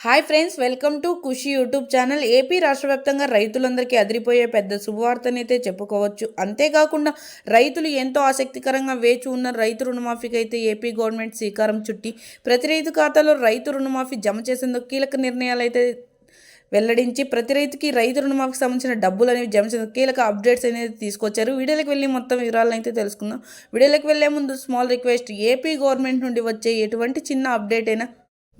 Hi friends welcome to Khushi YouTube channel. AP రాష్ట్ర వ్యాప్తంగా రైతులందరికీ అదిరిపోయే పెద్ద శుభవార్తనైతే చెప్పుకోవచ్చు. అంతేకాకుండా రైతులు ఎంతో ఆసక్తికరంగా వేచి ఉన్న రైతు రుణమాఫీకి అయితే ఏపీ గవర్నమెంట్ శ్రీకారం చుట్టి ప్రతి రైతు ఖాతాలో రైతు రుణమాఫీ జమ చేసేందుకు కీలక నిర్ణయాలు అయితే వెల్లడించి ప్రతి రైతుకి రైతు రుణమాఫీకి సంబంధించిన డబ్బులు అనేవి జమ చేసిన కీలక అప్డేట్స్ అనేది తీసుకొచ్చారు. వీడియోలకు వెళ్ళి మొత్తం వివరాలను అయితే తెలుసుకుందాం. వీడియోలకు వెళ్ళే ముందు స్మాల్ రిక్వెస్ట్ ఏపీ గవర్నమెంట్ నుండి వచ్చే ఎటువంటి చిన్న అప్డేట్ అయినా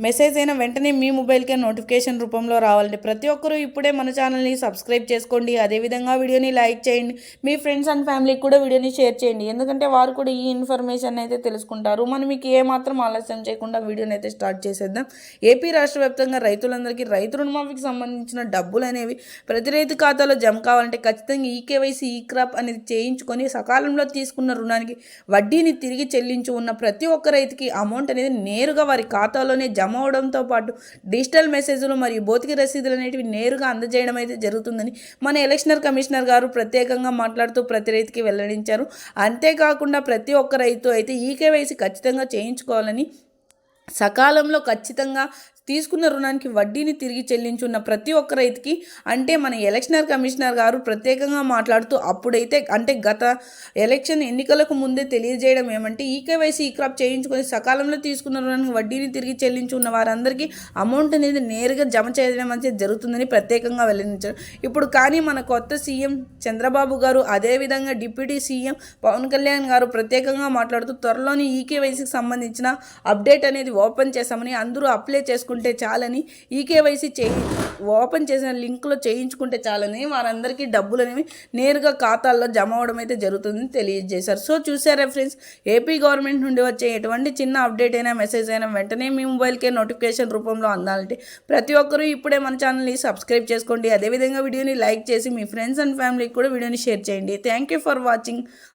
మెసేజ్ అయినా వెంటనే మీ మొబైల్కే నోటిఫికేషన్ రూపంలో రావాలండి. ప్రతి ఒక్కరూ ఇప్పుడే మన ఛానల్ని సబ్స్క్రైబ్ చేసుకోండి. అదేవిధంగా వీడియోని లైక్ చేయండి. మీ ఫ్రెండ్స్ అండ్ ఫ్యామిలీకి కూడా వీడియోని షేర్ చేయండి. ఎందుకంటే వారు కూడా ఈ ఇన్ఫర్మేషన్ అయితే తెలుసుకుంటారు. మనం మీకు ఏమాత్రం ఆలస్యం చేయకుండా వీడియోని అయితే స్టార్ట్ చేసేద్దాం. ఏపీ రాష్ట్ర వ్యాప్తంగా రైతులందరికీ రైతు రుణమాఫీకి సంబంధించిన డబ్బులు అనేవి ప్రతి రైతు ఖాతాలో జమ కావాలంటే ఖచ్చితంగా ఈ కేవైసీ ఈ క్రాప్ అనేది చేయించుకొని సకాలంలో తీసుకున్న రుణానికి వడ్డీని తిరిగి చెల్లించి ఉన్న ప్రతి ఒక్క రైతుకి అమౌంట్ అనేది నేరుగా వారి ఖాతాలోనే జమ అవడంతో పాటు డిజిటల్ మెసేజ్లు మరియు భౌతిక రసీదులు అనేటివి నేరుగా అందజేయడం అయితే జరుగుతుందని మన ఎలక్షనర్ కమిషనర్ గారు ప్రత్యేకంగా మాట్లాడుతూ ప్రతి రైతుకి వెల్లడించారు. అంతేకాకుండా ప్రతి ఒక్క రైతు అయితే ఈ కేవైసీ ఖచ్చితంగా చేయించుకోవాలని సకాలంలో ఖచ్చితంగా తీసుకున్న రుణానికి వడ్డీని తిరిగి చెల్లించున్న ప్రతి ఒక్క రైతుకి అంటే మన ఎలక్షనర్ కమిషనర్ గారు ప్రత్యేకంగా మాట్లాడుతూ అప్పుడైతే అంటే గత ఎలక్షన్ ఎన్నికలకు ముందే తెలియజేయడం ఏమంటే ఈ కేవైసీ ఈ క్రాప్ చేయించుకొని సకాలంలో తీసుకున్న రుణానికి వడ్డీని తిరిగి చెల్లించున్న వారందరికీ అమౌంట్ అనేది నేరుగా జమ చేయడం అనేది జరుగుతుందని ప్రత్యేకంగా వెల్లడించారు. ఇప్పుడు కానీ మన కొత్త సీఎం చంద్రబాబు గారు అదేవిధంగా డిప్యూటీ సీఎం పవన్ కళ్యాణ్ గారు ప్రత్యేకంగా మాట్లాడుతూ త్వరలోనే ఈ కేవైసీకి సంబంధించిన అప్డేట్ అనేది ఓపెన్ చేశామని అందరూ అప్లై చేసుకుంటారు చేయించుకుంటే చాలని ఈ కేవైసీ చేయి ఓపెన్ చేసిన లింక్లో చేయించుకుంటే చాలని వారందరికీ డబ్బులు అనేవి నేరుగా ఖాతాల్లో జమ అవడం అయితే జరుగుతుందని తెలియజేశారు. సో చూసారా ఫ్రెండ్స్ ఏపీ గవర్నమెంట్ నుండి వచ్చే ఎటువంటి చిన్న అప్డేట్ అయినా మెసేజ్ అయినా వెంటనే మీ మొబైల్కే నోటిఫికేషన్ రూపంలో అందాలంటే ప్రతి ఒక్కరూ ఇప్పుడే మన ఛానల్ని సబ్స్క్రైబ్ చేసుకోండి. అదేవిధంగా వీడియోని లైక్ చేసి మీ ఫ్రెండ్స్ అండ్ ఫ్యామిలీకి కూడా వీడియోని షేర్ చేయండి. Thank you for watching.